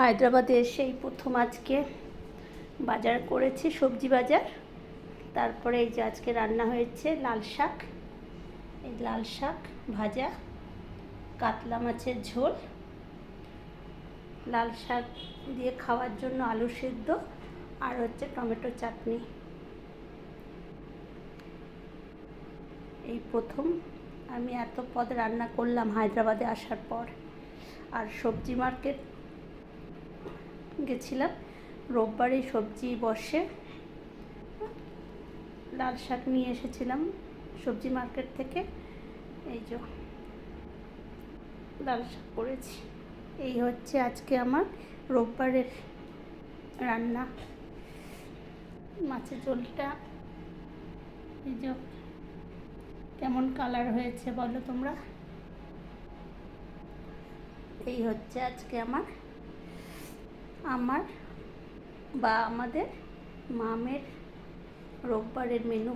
হায়দ্রাবাদে এসে এই প্রথম আজকে বাজার করেছি, সবজি বাজার। তারপরে এই যে আজকে রান্না হয়েছে লাল শাক। এই লাল শাক ভাজা, কাতলা মাছের ঝোল। লাল শাক দিয়ে খাওয়ার জন্য আলু সেদ্ধ আর হচ্ছে টমেটো চাটনি। এই প্রথম আমি এত পদ রান্না করলাম হায়দ্রাবাদে আসার পর। আর সবজি মার্কেট গেছিলাম। রোববারে সবজি বসে। লাল শাক নিয়ে এসেছিলাম সবজি মার্কেট থেকে। এই যে লাল শাক করেছি। এই হচ্ছে আজকে আমার রোববারের রান্না। মাছের ঝোলটা। এই যে কেমন কালার হয়েছে বলো তোমরা। এই হচ্ছে আজকে আমার আমার বা আমাদের মামের রোববারের মেনু